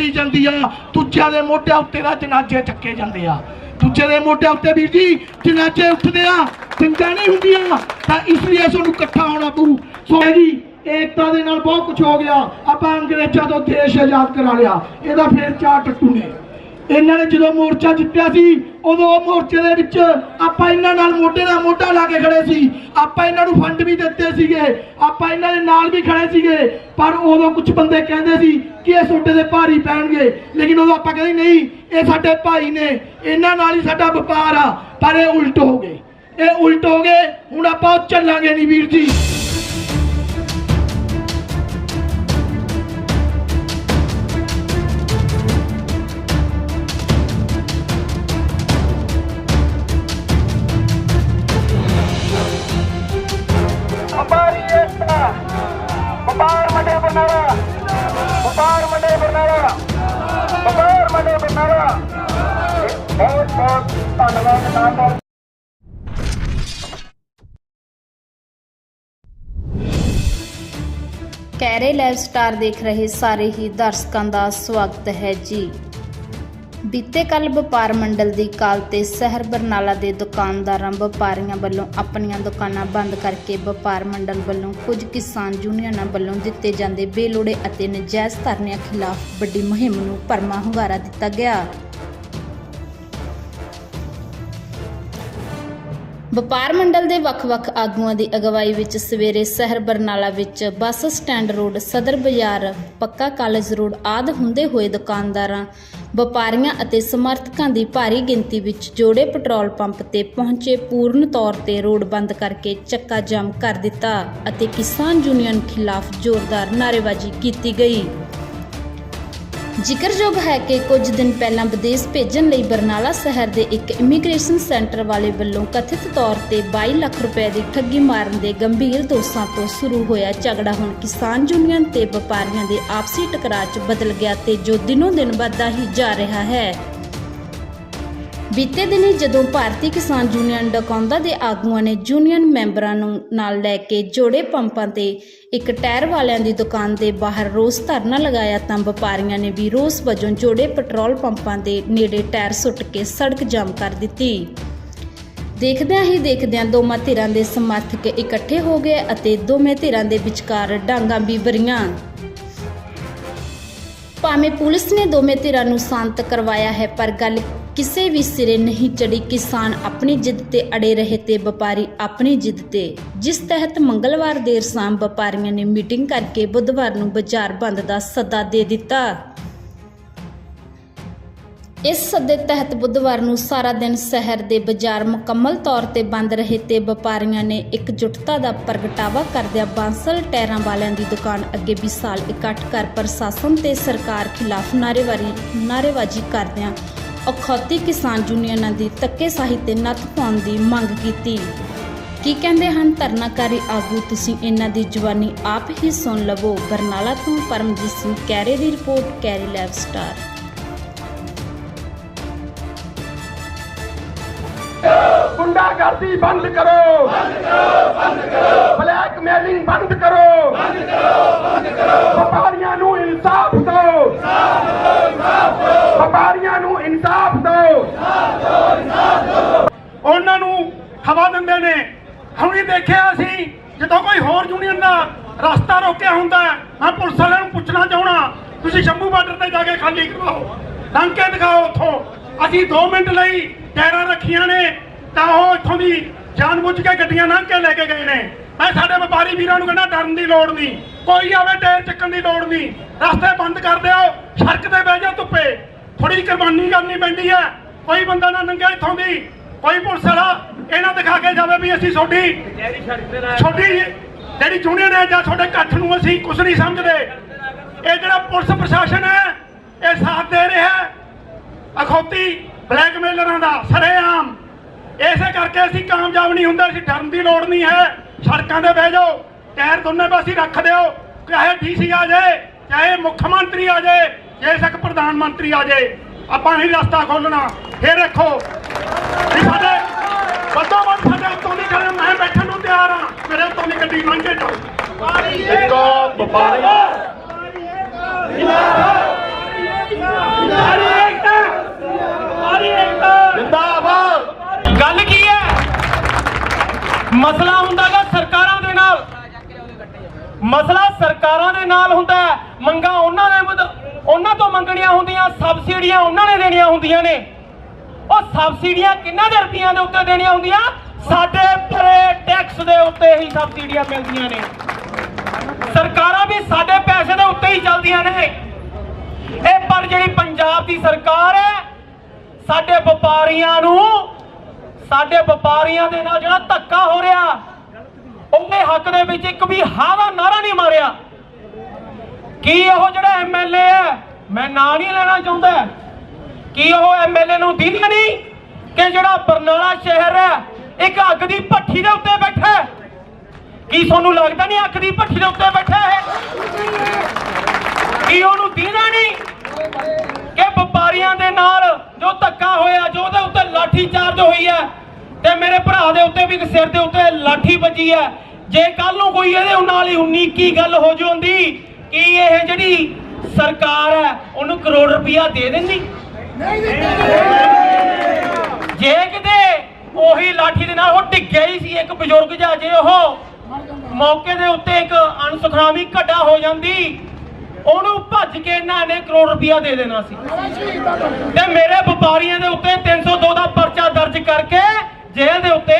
ਲੜੀ ਜਾਂਦੀ ਆ। ਦੂਜਿਆਂ ਦੇ ਮੋਢਿਆਂ ਉੱਤੇ ਦਾ ਜਨਾਜ਼ੇ ਚੱਕੇ ਜਾਂਦੇ ਆ। ਦੂਜੇ ਦੇ ਮੋਢਿਆਂ ਉੱਤੇ ਵੀਰ ਜੀ, ਜਨਾਜ਼ੇ ਉੱਠਦੇ ਆ ਚਿੰਤਾ ਨਹੀਂ ਹੁੰਦੀਆਂ। ਤਾਂ ਇਸ ਲਈ ਸਾਨੂੰ ਇਕੱਠਾ ਹੋਣਾ ਪਊ। ਸੋ ਜੀ, ਏਕਤਾ ਦੇ ਨਾਲ ਬਹੁਤ ਕੁਝ ਹੋ ਗਿਆ। ਆਪਾਂ ਅੰਗਰੇਜ਼ਾਂ ਤੋਂ ਦੇਸ਼ ਆਜ਼ਾਦ ਕਰਾ ਲਿਆ। ਇਹਦਾ ਫੇਰ ਚਾਰ ਟੱਟੂ ਨੇ ਇਹਨਾਂ ਨੇ ਜਦੋਂ ਮੋਰਚਾ ਜਿੱਤਿਆ ਸੀ, ਉਦੋਂ ਉਹ ਮੋਰਚੇ ਦੇ ਵਿੱਚ ਆਪਾਂ ਇਹਨਾਂ ਨਾਲ ਮੋਢੇ ਨਾਲ ਮੋਢਾ ਲਾ ਕੇ ਖੜੇ ਸੀ। ਆਪਾਂ ਇਹਨਾਂ ਨੂੰ ਫੰਡ ਵੀ ਦਿੱਤੇ ਸੀਗੇ। ਆਪਾਂ ਇਹਨਾਂ ਦੇ ਨਾਲ ਵੀ ਖੜੇ ਸੀਗੇ। ਪਰ ਉਦੋਂ ਕੁਝ ਬੰਦੇ ਕਹਿੰਦੇ ਸੀ ਕਿ ਇਹ ਛੋਟੇ ਦੇ ਭਾਰੀ ਪੈਣਗੇ। ਲੇਕਿਨ ਉਦੋਂ ਆਪਾਂ ਕਹਿੰਦੇ, ਨਹੀਂ, ਇਹ ਸਾਡੇ ਭਾਈ ਨੇ। ਇਹਨਾਂ ਨਾਲ ਹੀ ਸਾਡਾ ਵਪਾਰ ਆ। ਪਰ ਇਹ ਉਲਟ ਹੋ ਗਏ। ਇਹ ਉਲਟ ਹੋ ਗਏ। ਹੁਣ ਆਪਾਂ ਉਹ ਚੱਲਾਂਗੇ ਨਹੀਂ ਵੀਰ ਜੀ। ਕੈਰੇ ਲਾਈਵ ਸਟਾਰ ਦੇਖ ਰਹੇ ਸਾਰੇ ਹੀ ਦਰਸ਼ਕਾਂ ਦਾ ਸਵਾਗਤ ਹੈ ਜੀ। ਬੀਤੇ ਕੱਲ ਵਪਾਰ ਮੰਡਲ ਦੀ ਕਾਲ ਤੇ ਸ਼ਹਿਰ ਬਰਨਾਲਾ ਦੇ ਦੁਕਾਨਦਾਰਾਂ ਵਪਾਰੀਆਂ ਵੱਲੋਂ ਆਪਣੀਆਂ ਦੁਕਾਨਾਂ ਬੰਦ ਕਰਕੇ ਵਪਾਰ ਮੰਡਲ ਵੱਲੋਂ ਕੁਝ ਕਿਸਾਨ ਯੂਨੀਅਨਾਂ ਵੱਲੋਂ ਦਿੱਤੇ ਜਾਂਦੇ ਬੇਲੋੜੇ ਅਤੇ ਨਜਾਇਜ਼ ਧਰਨਿਆਂ ਖਿਲਾਫ ਵੱਡੀ ਮੁਹਿੰਮ ਨੂੰ ਪਰਮਾ ਹੁੰਗਾਰਾ ਦਿੱਤਾ ਗਿਆ। ਵਪਾਰ ਮੰਡਲ ਦੇ ਵੱਖ-ਵੱਖ ਆਗੂਆਂ ਦੀ ਅਗਵਾਈ ਵਿੱਚ ਸਵੇਰੇ ਸ਼ਹਿਰ ਬਰਨਾਲਾ ਵਿੱਚ ਬੱਸ ਸਟੈਂਡ ਰੋਡ, ਸਦਰ ਬਾਜ਼ਾਰ, ਪੱਕਾ ਕਾਲਜ ਰੋਡ ਆਦ ਹੁੰਦੇ ਹੋਏ ਦੁਕਾਨਦਾਰਾਂ, ਵਪਾਰੀਆਂ ਅਤੇ ਸਮਰਥਕਾਂ ਦੀ ਭਾਰੀ ਗਿਣਤੀ ਵਿੱਚ ਜੋੜੇ ਪੈਟਰੋਲ ਪੰਪ ਤੇ ਪਹੁੰਚੇ ਪੂਰਨ ਤੌਰ ਤੇ ਰੋਡ ਬੰਦ ਕਰਕੇ ਚੱਕਾ ਜਾਮ ਕਰ ਦਿੱਤਾ ਅਤੇ ਕਿਸਾਨ ਯੂਨੀਅਨ ਖਿਲਾਫ ਜ਼ੋਰਦਾਰ ਨਾਅਰੇਬਾਜ਼ੀ ਕੀਤੀ ਗਈ। ਜ਼ਿਕਰਯੋਗ ਹੈ ਕਿ ਕੁਝ ਦਿਨ ਪਹਿਲਾਂ ਵਿਦੇਸ਼ ਭੇਜਣ ਲਈ ਬਰਨਾਲਾ ਸ਼ਹਿਰ ਦੇ ਇੱਕ ਇਮੀਗ੍ਰੇਸ਼ਨ ਸੈਂਟਰ ਵਾਲੇ ਵੱਲੋਂ ਕਥਿਤ ਤੌਰ ਤੇ 22 ਲੱਖ ਰੁਪਏ ਦੀ ਠੱਗੀ ਮਾਰਨ ਦੇ ਗੰਭੀਰ ਦੋਸ਼ਾਂ ਤੋਂ ਸ਼ੁਰੂ ਹੋਇਆ ਝਗੜਾ ਹੁਣ ਕਿਸਾਨ ਯੂਨੀਅਨ ਤੇ ਵਪਾਰੀਆਂ ਦੇ ਆਪਸੀ ਟਕਰਾਅ 'ਚ ਬਦਲ ਗਿਆ ਤੇ ਜੋ ਦਿਨੋਂ ਦਿਨ ਵੱਧਦਾ ਹੀ ਜਾ ਰਿਹਾ ਹੈ। ਬੀਤੇ ਦਿਨੀ ਜਦੋਂ ਭਾਰਤੀ ਕਿਸਾਨ ਯੂਨੀਅਨ ਡਕੌਂਦਾ ਦੇ ਆਗੂਆਂ ਨੇ ਯੂਨੀਅਨ ਮੈਂਬਰਾਂ ਨੂੰ ਨਾਲ ਲੈ ਕੇ ਜੋੜੇ ਪੰਪਾਂ ਤੇ ਇੱਕ ਟਾਇਰ ਵਾਲਿਆਂ ਦੀ ਦੁਕਾਨ ਦੇ ਬਾਹਰ ਰੋਸ ਧਰਨਾ ਲਗਾਇਆ ਤਾਂ ਵਪਾਰੀਆਂ ਨੇ ਵੀ ਰੋਸ ਵਜੋਂ ਜੋੜੇ ਪੈਟਰੋਲ ਪੰਪਾਂ ਦੇ ਨੇੜੇ ਟਾਇਰ ਸੁੱਟ ਕੇ ਸੜਕ ਜਾਮ ਕਰ ਦਿੱਤੀ। ਦੇਖਦਿਆਂ ਹੀ ਦੇਖਦਿਆਂ ਦੋਵਾਂ ਧਿਰਾਂ ਦੇ ਸਮਰਥਕ ਇਕੱਠੇ ਹੋ ਗਏ ਅਤੇ ਦੋਵੇਂ ਧਿਰਾਂ ਦੇ ਵਿਚਕਾਰ ਡਾਂਗਾਂ ਵੀ ਵਰੀਆਂ ਭਾਵੇਂ ਪੁਲਿਸ ਨੇ ਦੋਵੇਂ ਧਿਰਾਂ ਨੂੰ ਸ਼ਾਂਤ ਕਰਵਾਇਆ ਹੈ, ਪਰ ਗੱਲ ਕਿਸੇ ਵੀ ਸਿਰੇ ਨਹੀਂ ਚੜੀ ਕਿਸਾਨ ਆਪਣੀ ਜਿੱਦ ਤੇ ਅੜੇ ਰਹੇ ਤੇ ਵਪਾਰੀ ਆਪਣੀ ਜਿੱਦ ਤੇ। ਜਿਸ ਤਹਿਤ ਮੰਗਲਵਾਰ ਦੇਰ ਸ਼ਾਮ ਵਪਾਰੀਆਂ ਨੇ ਮੀਟਿੰਗ ਕਰਕੇ ਬੁੱਧਵਾਰ ਨੂੰ ਬਾਜ਼ਾਰ ਬੰਦ ਦਾ ਸੱਦਾ ਦੇ ਦਿੱਤਾ। ਇਸ ਸੱਦੇ ਤਹਿਤ ਬੁੱਧਵਾਰ ਨੂੰ ਸਾਰਾ ਦਿਨ ਸ਼ਹਿਰ ਦੇ ਬਾਜ਼ਾਰ ਮੁਕੰਮਲ ਤੌਰ ਤੇ ਬੰਦ ਰਹੇ ਤੇ ਵਪਾਰੀਆਂ ਨੇ ਇਕਜੁੱਟਤਾ ਦਾ ਪ੍ਰਗਟਾਵਾ ਕਰਦਿਆਂ ਬਾਂਸਲ ਟਾਇਰਾਂ ਵਾਲਿਆਂ ਦੀ ਦੁਕਾਨ ਅੱਗੇ ਵਿਸ਼ਾਲ ਇਕੱਠ ਕਰ ਪ੍ਰਸ਼ਾਸਨ ਤੇ ਸਰਕਾਰ ਖਿਲਾਫ ਨਾਅਰੇਬਾਜ਼ੀ ਨਾਅਰੇਬਾਜ਼ੀ ਕਰਦਿਆਂ ਅਖੌਤੀ ਕਿਸਾਨ ਯੂਨੀਅਨਾਂ ਦੀ ਧੱਕੇਸ਼ਾਹੀ ਤੇ ਨੱਥ ਪਾਉਣ ਦੀ ਮੰਗ ਕੀਤੀ। ਕੀ ਕਹਿੰਦੇ ਹਨ? ਧਰਨਾਕਾਰੀ ਆਗੂ, ਤੁਸੀਂ ਇਹਨਾਂ ਦੀ ਜਵਾਨੀ ਆਪ ਹੀ ਸੁਣ ਲਵੋ। ਬਰਨਾਲਾ ਤੋਂ ਪਰਮਜੀਤ ਸਿੰਘ ਕੈਰੇ ਦੀ ਰਿਪੋਰਟ, ਕੈਰੀ ਲੈਬ ਸਟਾਰ। ਗੁੰਡਾਗਰਦੀ ਬੰਦ ਕਰੋ। ਬੰਦ ਕਰੋ ਬੰਦ ਕਰੋ। ਬਲੈਕਮੇਲਿੰਗ ਬੰਦ ਕਰੋ ਬੰਦ ਕਰੋ ਬੰਦ ਕਰੋ ਵਪਾਰੀਆਂ ਨੂੰ ਇਨਸਾਫ ਦਿਓ ਇਨਸਾਫ ਦਿਓ। ਵਪਾਰੀਆਂ ਇਨਸਾਫ ਦਿਓ। ਉਹਨਾਂ ਨੂੰ ਹਵਾ ਦਿੰਦੇ ਨੇ। ਹੁਣ ਦੇਖਿਆ ਅਸੀਂ, ਜਦੋਂ ਕੋਈ ਹੋਰ ਯੂਨੀਅਨ ਦਾ ਰਸਤਾ ਰੋਕਿਆ ਹੁੰਦਾ ਮੈਂ ਪੁਲਿਸ ਵਾਲਿਆਂ ਨੂੰ ਪੁੱਛਣਾ ਚਾਹਣਾ ਤੁਸੀਂ ਸ਼ੰਭੂ ਬਾਰਡਰ ਤੇ ਜਾ ਕੇ ਖਾਲੀ ਕਰਵਾਓ। ਲੰਘ ਦਿਖਾਓ ਉੱਥੋਂ। ਅਸੀਂ 2 ਮਿੰਟ ਲਈ ਟਾਇਰਾਂ ਰੱਖੀਆਂ ਨੇ, ਤਾਂ ਉਹ ਇੱਥੋਂ ਦੀ ਜਾਣਬੁੱਝ ਕੇ ਗੱਡੀਆਂ ਲੰਘ ਕੇ ਲੈ ਕੇ ਗਏ ਨੇ। ਮੈਂ ਸਾਡੇ ਵਪਾਰੀ ਵੀਰਾਂ ਨੂੰ ਕਹਿੰਦਾ, ਡਰਨ ਦੀ ਲੋੜ ਨਹੀਂ। ਕੋਈ ਆਵੇ ਟਾਇਰ ਚੱਕਣ ਦੀ ਲੋੜ ਨਹੀਂ। ਰਸਤੇ ਬੰਦ ਕਰ ਦਿਓ, ਸੜਕ ਤੇ ਬਹਿ ਜਾ ਧੁੱਪੇ। ਥੋੜੀ ਕੁਰਬਾਨੀ ਕਰਨੀ ਪੈਂਦੀ ਹੈ। ਕੋਈ ਬੰਦਾ ਨਾ ਨੰਗੇ ਇੱਥੋਂ ਦੀ ਕੋਈ ਪੁਲਿਸ ਵਾਲਾ ਇਹਨਾਂ ਦਿਖਾ ਕੇ ਜਾਵੇ ਵੀ ਅਸੀਂ ਤੁਹਾਡੀ ਛੋਟੀ ਜਿਹੜੀ ਯੂਨੀਅਨ ਹੈ ਜਾਂ ਤੁਹਾਡੇ ਇਕੱਠ ਨੂੰ ਅਸੀਂ ਕੁਝ ਨਹੀਂ ਸਮਝਦੇ। ਇਹ ਜਿਹੜਾ ਪੁਲਿਸ ਪ੍ਰਸ਼ਾਸਨ ਹੈ, ਇਹ ਸਾਥ ਦੇ ਰਿਹਾ ਹੈ। ਅਖੌਤੀ ਬਲੈਕਮੇਲਰਾਂ ਦਾ ਸਰੇਆਮ। ਇਸੇ ਕਰਕੇ ਅਸੀਂ ਕਾਮਯਾਬ ਨਹੀਂ ਹੁੰਦੇ, ਅਸੀਂ ਡਰਨ ਦੀ ਲੋੜ ਨਹੀਂ ਹੈ। ਸੜਕਾਂ ਤੇ ਬਹਿ ਜਾਓ, ਟਾਇਰ ਦੋਨੇ ਪਾਸੇ ਰੱਖ ਦਿਓ, ਚਾਹੇ ਡੀਸੀ ਆ ਜਾਏ, ਚਾਹੇ ਮੁੱਖ ਮੰਤਰੀ ਆ ਜਾਏ। ਜੇ ਤੱਕ ਪ੍ਰਧਾਨ ਮੰਤਰੀ ਆ ਜਾਏ ਆਪਾਂ ਨਹੀਂ ਰਸਤਾ ਖੋਲਣਾ ਫੇਰ ਰੱਖੋ ਵੀ ਸਾਡੇ ਵੱਡਾ ਵੱਡ ਸਾਡੇ ਤੋਂ ਨਹੀਂ ਖੜੇ ਮੈਂ ਬੈਠਣ ਨੂੰ ਤਿਆਰ ਆ ਮੇਰੇ ਤੋਂ ਨਹੀਂ ਗੱਡੀ ਮੰਗੇ ਟੋ ਇੱਕੋ ਵਪਾਰੀ। ਗੱਲ ਕੀ ਹੈ? ਮਸਲਾ ਹੁੰਦਾਗਾ ਸਰਕਾਰਾਂ ਦੇ ਨਾਲ। ਮਸਲਾ ਸਰਕਾਰਾਂ ਦੇ ਨਾਲ ਹੁੰਦਾ ਮੰਗਾ ਉਹਨਾਂ ਦੇ ਉਹਨਾਂ ਤੋਂ ਮੰਗਣੀਆਂ ਹੁੰਦੀਆਂ, ਸਬਸਿਡੀਆਂ ਉਹਨਾਂ ਨੇ ਦੇਣੀਆਂ ਹੁੰਦੀਆਂ ਨੇ। ਉਹ ਸਬਸਿਡੀਆਂ ਕਿੰਨਾਂ ਦੇ ਰੁਪਈਆਂ ਦੇ ਉੱਤੇ ਦੇਣੀਆਂ ਹੁੰਦੀਆਂ? ਸਾਡੇ ਭਰੇ ਟੈਕਸ ਦੇ ਉੱਤੇ ਹੀ ਸਬਸਿਡੀਆਂ ਮਿਲਦੀਆਂ ਨੇ। ਸਰਕਾਰਾਂ ਵੀ ਸਾਡੇ ਪੈਸੇ ਦੇ ਉੱਤੇ ਹੀ ਚੱਲਦੀਆਂ ਨੇ। ਇਹ ਪਰ ਜਿਹੜੀ ਪੰਜਾਬ ਦੀ ਸਰਕਾਰ ਹੈ, ਸਾਡੇ ਵਪਾਰੀਆਂ ਨੂੰ, ਸਾਡੇ ਵਪਾਰੀਆਂ ਦੇ ਨਾਲ ਜਿਹੜਾ ਧੱਕਾ ਹੋ ਰਿਹਾ ਉਹਦੇ ਹੱਕ ਦੇ ਵਿੱਚ ਇੱਕ ਵੀ ਹਾਂ ਦਾ ਨਾਰਾ ਨਹੀਂ ਮਾਰਿਆ। ਕੀ ਉਹ ਜਿਹੜਾ ਐਮਐਲਏ ਹੈ? ਮੈਂ ਨਾਂ ਨਹੀਂ ਲੈਣਾ ਚਾਹੁੰਦਾ। ਕੀ ਉਹ ਐਮਐਲਏ ਨੂੰ ਦੀਦਾ ਨਹੀਂ? ਕਿ ਜਿਹੜਾ ਬਰਨਾਲਾ ਸ਼ਹਿਰ ਹੈ, ਇੱਕ ਅੱਗ ਦੀ ਭੱਠੀ ਦੇ ਉੱਤੇ ਬੈਠਾ ਹੈ? ਕੀ ਤੁਹਾਨੂੰ ਲੱਗਦਾ ਨਹੀਂ ਅੱਗ ਦੀ ਭੱਠੀ ਦੇ ਉੱਤੇ ਬੈਠਾ ਹੈ? ਕੀ ਉਹਨੂੰ ਦੀਦਾ ਨਹੀਂ? ਕਿ ਵਪਾਰੀਆਂ ਦੇ ਨਾਲ ਜੋ ਧੱਕਾ ਹੋਇਆ, ਜੋ ਉਹਦੇ ਉੱਤੇ ਲਾਠੀ ਚਾਰਜ ਹੋਈ ਹੈ, ਤੇ ਮੇਰੇ ਭਰਾ ਦੇ ਉੱਤੇ ਵੀ ਸਿਰ ਦੇ ਉੱਤੇ ਲਾਠੀ ਵੱਜੀ ਹੈ। ਜੇ ਕੱਲ ਨੂੰ ਕੋਈ ਇਹਦੇ ਨਾਲ ਹੀ 19 ਕੀ ਗੱਲ ਹੋ ਜਾਂਦੀ ਕੀ ਇਹ ਜਿਹੜੀ ਸਰਕਾਰ ਹੈ ਉਹਨੂੰ ਕਰੋੜ ਰੁਪਇਆ ਦੇ ਦਿੰਦੀ? ਜੇ ਕਿਤੇ ਉਹੀ ਲਾਠੀ ਦੇ ਨਾਲ ਉਹ ਡਿੱਗਿਆ ਹੀ ਸੀ ਇੱਕ ਬਜ਼ੁਰਗ ਜਿਹਾ ਜੇ ਉਹ ਮੌਕੇ ਦੇ ਉੱਤੇ ਇੱਕ ਅਣਸੁਖਾਵੀ ਘਟਾ ਹੋ ਜਾਂਦੀ ਉਹਨੂੰ ਭੱਜ ਕੇ ਇਹਨਾਂ ਨੇ ਕਰੋੜ ਰੁਪਇਆ ਦੇ ਦੇਣਾ ਸੀ। ਤੇ ਮੇਰੇ ਵਪਾਰੀਆਂ ਦੇ ਉੱਤੇ 302 ਦਾ ਪਰਚਾ ਦਰਜ ਕਰਕੇ ਜੇਲ੍ਹ ਦੇ ਉੱਤੇ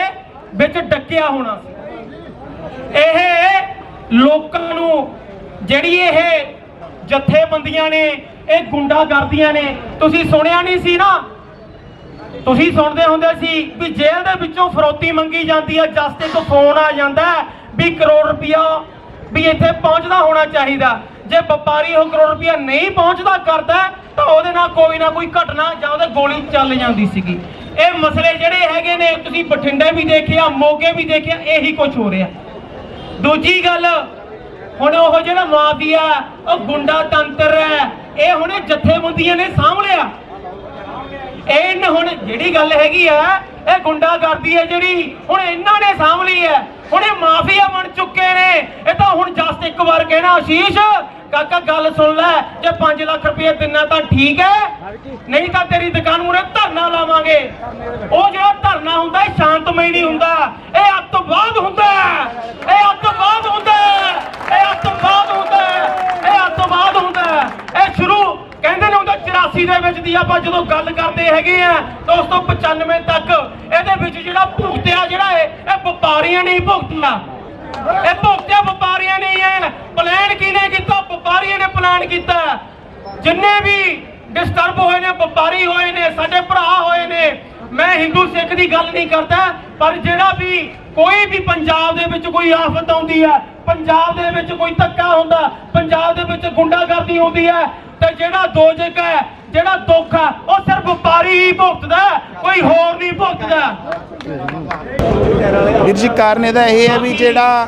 ਵਿੱਚ ਡੱਕਿਆ ਹੋਣਾ ਸੀ। ਇਹ ਲੋਕਾਂ ਨੂੰ ਜਿਹੜੀ ਇਹ ਜਥੇਬੰਦੀਆਂ ਨੇ, ਇਹ ਗੁੰਡਾ ਕਰਦੀਆਂ ਨੇ, ਤੁਸੀਂ ਸੁਣਿਆ ਨਹੀਂ ਸੀ ਨਾ? ਤੁਸੀਂ ਸੁਣਦੇ ਹੁੰਦੇ ਸੀ ਵੀ ਜੇਲ੍ਹ ਦੇ ਵਿੱਚੋਂ ਫਰੋਤੀ ਮੰਗੀ ਜਾਂਦੀ ਹੈ ਜਸਤੇ ਤੋਂ ਫੋਨ ਆ ਜਾਂਦਾ ਵੀ ਕਰੋੜ ਰੁਪਇਆ ਵੀ ਇੱਥੇ ਪਹੁੰਚਦਾ ਹੋਣਾ ਚਾਹੀਦਾ। ਜੇ ਵਪਾਰੀ ਉਹ ਕਰੋੜ ਰੁਪਇਆ ਨਹੀਂ ਪਹੁੰਚਦਾ ਕਰਦਾ ਤਾਂ ਉਹਦੇ ਨਾਲ ਕੋਈ ਨਾ ਕੋਈ ਘਟਨਾ ਜਾਂ ਉਹਦੇ ਗੋਲੀ ਚੱਲ ਜਾਂਦੀ ਸੀਗੀ। ਇਹ ਮਸਲੇ ਜਿਹੜੇ ਹੈਗੇ ਨੇ, ਤੁਸੀਂ ਬਠਿੰਡੇ ਵੀ ਦੇਖਿਆ, ਮੋਗੇ ਵੀ ਦੇਖਿਆ, ਇਹੀ ਕੁਝ ਹੋ ਰਿਹਾ। ਦੂਜੀ ਗੱਲ ਹੁਣ ਉਹ ਜਿਹੜਾ ਮਾਫੀਆ, ਉਹ ਗੁੰਡਾ ਤੰਤਰ ਹੈ, ਇਹ ਹੁਣ ਜਥੇਬੰਦੀਆਂ ਨੇ ਸਾਂਭ ਲਿਆ। ਇਹ ਹੁਣ ਜਿਹੜੀ ਗੱਲ ਹੈਗੀ ਆ, ਇਹ ਗੁੰਡਾਗਰਦੀ ਹੈ ਜਿਹੜੀ, ਹੁਣ ਇਹਨਾਂ ਨੇ ਸਾਂਭ ਲਈ ਹੈ। ਹੁਣ ਇਹ ਮਾਫੀਆ ਬਣ ਚੁੱਕੇ ਨੇ। ਇਹ ਤਾਂ ਹੁਣ ਜਸਟ ਇੱਕ ਵਾਰ ਕਹਿਣਾ ਆਸ਼ੀਸ਼ ਕਾਕਾ, ਗੱਲ ਸੁਣ ਲੈ, ਜੇ 5 ਲੱਖ ਰੁਪਏ ਦਿਨਾ ਤਾਂ ਠੀਕ ਹੈ। ਨਹੀਂ ਤਾਂ ਤੇਰੀ ਦੁਕਾਨ ਮੂਰੇ ਧਰਨਾ ਲਾਵਾਂਗੇ। ਉਹ ਜਿਹੜਾ ਧਰਨਾ ਹੁੰਦਾ, ਇਹ ਸ਼ਾਂਤਮਈ ਨਹੀਂ ਹੁੰਦਾ। ਇਹ ਅੱਤਵਾਦ ਹੁੰਦਾ। ਹੈ। ਇਹ ਅੱਤਵਾਦ ਹੁੰਦਾ। ਇਹ ਅੱਤਵਾਦ ਹੁੰਦਾ ਹੈ। ਇਹ ਅੱਤਵਾਦ ਹੁੰਦਾ ਹੈ। ਇਹ ਸ਼ੁਰੂ ਕਹਿੰਦੇ ਨੇ ਹੁੰਦਾ 84 ਦੇ ਵਿੱਚ ਦੀ ਆਪਾਂ ਜਦੋਂ ਗੱਲ ਕਰਦੇ ਹੈਗੇ ਆ ਤਾਂ ਉਸ ਤੋਂ 95 ਤੱਕ, ਇਹਦੇ ਵਿੱਚ ਜਿਹੜਾ ਭੁਗਤਿਆ ਜਿਹੜਾ ਹੈ, ਇਹ ਵਪਾਰੀਆਂ ਨੇ ਹੀ ਭੁਗਤਣਾ ਇਹ ਭੁਗਤਿਆ ਵਪਾਰੀਆਂ ਨੇ ਹੀ ਹੈ ਪਲਾਨ ਕਿਹਨੇ ਕੀਤਾ ਵਪਾਰੀਆਂ ਨੇ ਪਲਾਨ ਕੀਤਾ ਜਿੰਨੇ ਵੀ ਡਿਸਟਰਬ ਹੋਏ ਨੇ, ਵਪਾਰੀ ਹੋਏ ਨੇ, ਸਾਡੇ ਭਰਾ ਹੋਏ ਨੇ, ਮੈਂ ਹਿੰਦੂ ਸਿੱਖ ਦੀ ਗੱਲ ਨਹੀਂ ਕਰਦਾ, ਪਰ ਜਿਹੜਾ ਵੀ ਕੋਈ ਵੀ ਪੰਜਾਬ ਦੇ ਵਿੱਚ ਕੋਈ ਆਫਤ ਆਉਂਦੀ ਹੈ ਪੰਜਾਬ ਦੇ ਵਿੱਚ ਕੋਈ ਧੱਕਾ ਹੁੰਦਾ ਪੰਜਾਬ ਦੇ ਵਿੱਚ ਗੁੰਡਾਗਰਦੀ ਹੁੰਦੀ ਹੈ ਤੇ ਜਿਹੜਾ ਦੋਜਕ ਹੈ ਜਿਹੜਾ ਦੁੱਖ ਹੈ ਉਹ ਸਿਰਫ ਵਪਾਰੀ ਹੀ ਭੁਗਤਦਾ ਕੋਈ ਹੋਰ ਨਹੀਂ ਭੁਗਤਦਾ। ਵੀਰ ਜੀ ਕਾਰਨ ਇਹਦਾ ਇਹ ਹੈ ਵੀ ਜਿਹੜਾ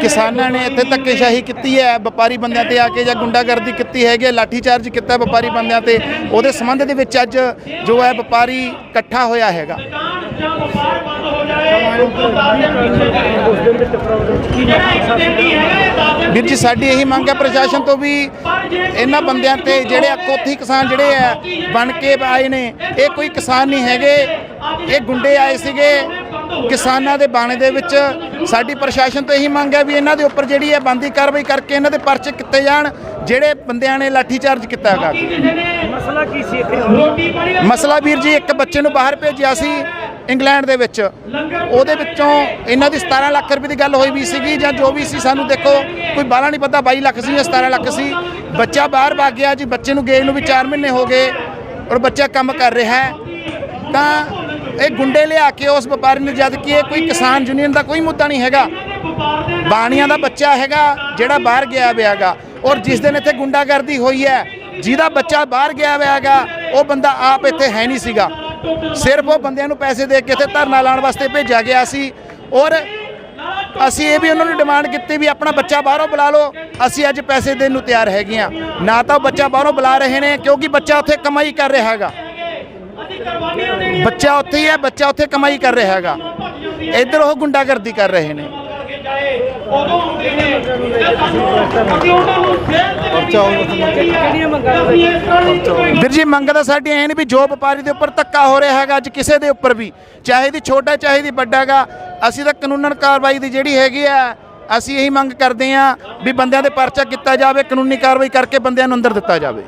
ਕਿਸਾਨਾਂ ਨੇ ਇੱਥੇ ਧੱਕੇਸ਼ਾਹੀ ਕੀਤੀ ਹੈ ਵਪਾਰੀ ਬੰਦਿਆਂ ਤੇ ਆ ਕੇ ਜਾਂ ਗੁੰਡਾਗਰਦੀ ਕੀਤੀ ਹੈਗੀ ਹੈ, ਲਾਠੀ ਚਾਰਜ ਕੀਤਾ ਵਪਾਰੀ ਬੰਦਿਆਂ ਤੇ ਉਹਦੇ ਸੰਬੰਧ ਦੇ ਵਿੱਚ ਅੱਜ ਜੋ ਹੈ ਵਪਾਰੀ ਇਕੱਠਾ ਹੋਇਆ ਹੈਗਾ। ਵੀਰ ਜੀ ਸਾਡੀ ਇਹੀ ਮੰਗ ਹੈ ਪ੍ਰਸ਼ਾਸਨ ਤੋਂ ਵੀ ਇਹਨਾਂ ਬੰਦਿਆਂ ਤੇ ਜਿਹੜੇ ਅਕੋਥੀ ਕਿਸਾਨ ਜਿਹੜੇ ਆ ਬਣ ਕੇ ਆਏ ਨੇ ਇਹ ਕੋਈ ਕਿਸਾਨ ਨਹੀਂ ਹੈਗੇ। ਇਹ ਗੁੰਡੇ ਆਏ ਸੀਗੇ ਕਿਸਾਨਾਂ ਦੇ ਬਾਣੇ ਦੇ ਵਿੱਚ। ਸਾਡੀ ਪ੍ਰਸ਼ਾਸਨ ਤੋਂ ਇਹੀ ਮੰਗ ਹੈ ਵੀ ਇਹਨਾਂ ਦੇ ਉੱਪਰ ਜਿਹੜੀ ਹੈ ਬੰਦੀ ਕਾਰਵਾਈ ਕਰਕੇ ਇਹਨਾਂ ਦੇ ਪਰਚੇ ਕੀਤੇ ਜਾਣ ਜਿਹੜੇ ਬੰਦਿਆਂ ਨੇ ਲਾਠੀ ਚਾਰਜ ਕੀਤਾ ਹੈਗਾ। ਮਸਲਾ ਕੀ ਸੀ ਇੱਥੇ? ਮਸਲਾ ਵੀਰ ਜੀ ਇੱਕ ਬੱਚੇ ਨੂੰ ਬਾਹਰ ਭੇਜਿਆ ਸੀ। ਇੰਗਲੈਂਡ ਦੇ ਵਿੱਚ। ਉਹਦੇ ਵਿੱਚੋਂ ਇਹਨਾਂ ਦੀ 17 ਲੱਖ ਰੁਪਏ ਦੀ ਗੱਲ ਹੋਈ ਵੀ ਸੀਗੀ ਜਾਂ ਜੋ ਵੀ ਸੀ, ਸਾਨੂੰ ਦੇਖੋ, ਕੋਈ ਬਾਲਾ ਨਹੀਂ ਪਤਾ 22 ਲੱਖ ਸੀ ਜਾਂ 17 ਲੱਖ ਸੀ। ਬੱਚਾ ਬਾਹਰ ਭੱਗ ਗਿਆ ਜੀ, ਬੱਚੇ ਨੂੰ ਗਏ ਨੂੰ ਵੀ 4 ਮਹੀਨੇ ਹੋ ਗਏ ਔਰ ਬੱਚਾ ਕੰਮ ਕਰ ਰਿਹਾ ਹੈ। ਤਾਂ ਇਹ ਗੁੰਡੇ ਲਿਆ ਕੇ ਉਸ ਵਪਾਰੀ ਨੂੰ, ਜਦ ਕਿ ਇਹ ਕੋਈ ਕਿਸਾਨ ਯੂਨੀਅਨ ਦਾ ਕੋਈ ਮੁੱਦਾ ਨਹੀਂ ਹੈਗਾ। ਬਾਣੀਆਂ ਦਾ ਬੱਚਾ ਹੈਗਾ, ਜਿਹੜਾ ਬਾਹਰ ਗਿਆ ਹੋਇਆ ਹੈਗਾ। ਔਰ ਜਿਸ ਦਿਨ ਇੱਥੇ ਗੁੰਡਾਗਰਦੀ ਹੋਈ ਹੈ, ਜਿਹਦਾ ਬੱਚਾ ਬਾਹਰ ਗਿਆ ਹੋਇਆ ਹੈਗਾ, ਉਹ ਬੰਦਾ ਆਪ ਇੱਥੇ ਹੈ ਨਹੀਂ ਸੀਗਾ। ਸਿਰਫ ਉਹ ਬੰਦਿਆਂ ਨੂੰ ਪੈਸੇ ਦੇ ਕੇ ਇੱਥੇ ਧਰਨਾ ਲਾਉਣ ਵਾਸਤੇ ਭੇਜਿਆ ਗਿਆ ਸੀ। ਔਰ ਅਸੀਂ ਇਹ ਵੀ ਉਹਨਾਂ ਨੂੰ ਡਿਮਾਂਡ ਕੀਤੀ ਵੀ ਆਪਣਾ ਬੱਚਾ ਬਾਹਰੋਂ ਬੁਲਾ ਲਓ। ਅਸੀਂ ਅੱਜ ਪੈਸੇ ਦੇਣ ਨੂੰ ਤਿਆਰ ਹੈਗੇ ਆ ਨਾ ਤਾਂ ਉਹ ਬੱਚਾ ਬਾਹਰੋਂ ਬੁਲਾ ਰਹੇ ਨੇ, ਕਿਉਂਕਿ ਬੱਚਾ ਉੱਥੇ ਕਮਾਈ ਕਰ ਰਿਹਾ ਹੈਗਾ। ਬੱਚਾ ਉੱਥੇ ਹੀ ਹੈ, ਬੱਚਾ ਉੱਥੇ ਕਮਾਈ ਕਰ ਰਿਹਾ ਹੈਗਾ। ਇੱਧਰ ਉਹ ਗੁੰਡਾਗਰਦੀ ਕਰ ਰਹੇ ਨੇ। ਉਦੋਂ ਆਉਂਦੇ ਨੇ ਤੇ ਸਾਨੂੰ ਅਸੀਂ ਉਹਨਾਂ ਨੂੰ ਜੇਲ੍ਹ ਦੇ ਵਿੱਚ ਕਿਹੜੀਆਂ ਮੰਗਾਂ ਅਸੀਂ ਇਸ ਤਰ੍ਹਾਂ ਨਹੀਂ ਕੋਈ ਵੀਰ ਜੀ ਮੰਗ ਤਾਂ ਸਾਡੀ ਐ ਨਹੀਂ ਵੀ ਜੋ ਵਪਾਰੀ ਦੇ ਉੱਪਰ ਧੱਕਾ ਹੋ ਰਿਹਾ ਹੈਗਾ ਅੱਜ ਕਿਸੇ ਦੇ ਉੱਪਰ ਵੀ। ਚਾਹੇ ਦੀ ਛੋਟਾ ਚਾਹੇ ਦੀ ਵੱਡਾ ਹੈਗਾ ਅਸੀਂ ਤਾਂ ਕਾਨੂੰਨਨ ਕਾਰਵਾਈ ਦੀ ਜਿਹੜੀ ਹੈਗੀ ਆ ਅਸੀਂ ਇਹੀ ਮੰਗ ਕਰਦੇ ਆ ਵੀ ਬੰਦਿਆਂ ਦੇ ਪਰਚਾ ਕੀਤਾ ਜਾਵੇ ਕਾਨੂੰਨੀ ਕਾਰਵਾਈ ਕਰਕੇ ਬੰਦਿਆਂ ਨੂੰ ਅੰਦਰ ਦਿੱਤਾ ਜਾਵੇ।